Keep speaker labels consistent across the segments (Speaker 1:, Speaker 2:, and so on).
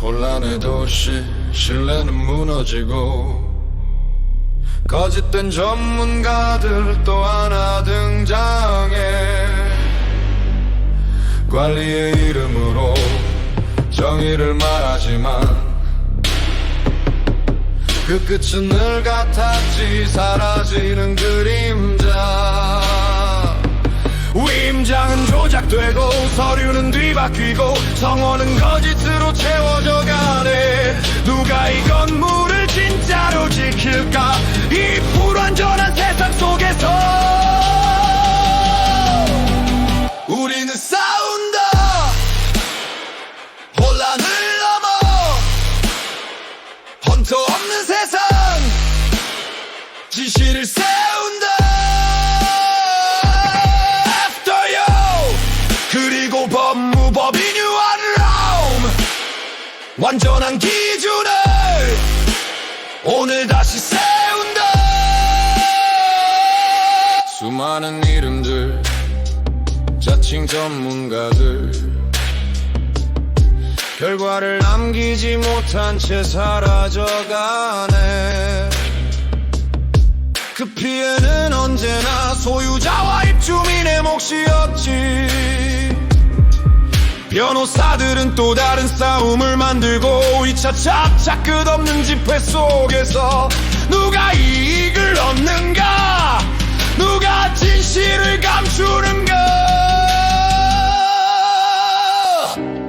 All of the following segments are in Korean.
Speaker 1: 혼란의 도시 신뢰는 무너지고 거짓된 전문가들 또 하나 등장해. 관리의 이름으로 정의를 말하지만 그 끝은 늘 같았지 사라지는 그림자. 위임장은 조작되고 서류는 뒤바뀌고 성원은 거짓으로 채워져 가네. 누가 이 건물을 진짜로 지킬까? 이 불완전한 세상 속에서 우리는 싸운다. 혼란을 넘어 헌터 없는 세상. 지시를 세 법무법인 유한라움. 완전한 기준을 오늘 다시 세운다. 수많은 이름들 자칭 전문가들. 결과를 남기지 못한 채 사라져가네. 그 피해는 언제나 소유자와 입주민의 몫이었지 변호사들은 또 다른 싸움을 만들고 2차 착착 끝없는 집회 속에서 누가 이익을 얻는가? 누가 진실을 감추는가?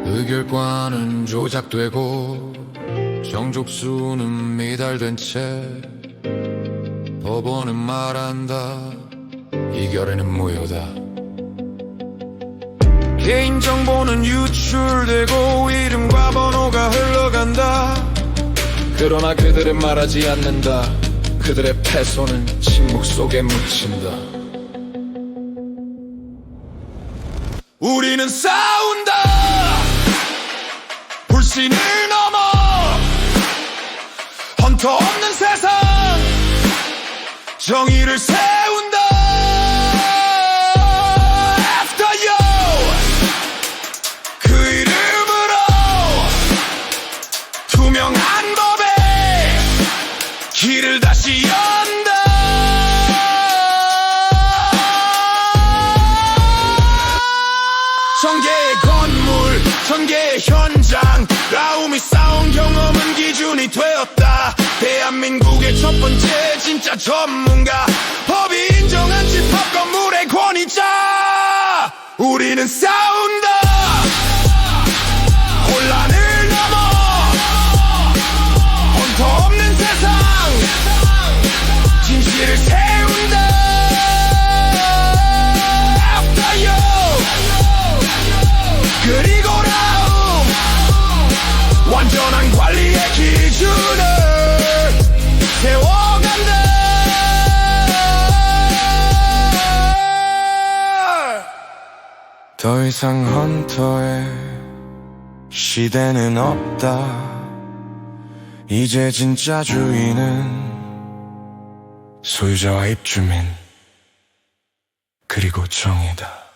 Speaker 1: 의결과는 조작되고 정족수는 미달된 채 법원은 말한다. 이결에는 무효다 개인 정보는 유출되고 이름과 번호가 흘러간다. 그러나 그들은 말하지 않는다. 그들의 패소는 침묵 속에 묻힌다. 우리는 싸운다! 불신을 넘어! 헌터 없는 세상! 정의를 세 현장. 라움이 싸운 경험은 기준이 되었다. 대한민국의 첫 번째 진짜 전문가
Speaker 2: 더 이상 헌터의 시대는 없다. 이제 진짜 주인은 소유자와 입주민, 그리고 정의다.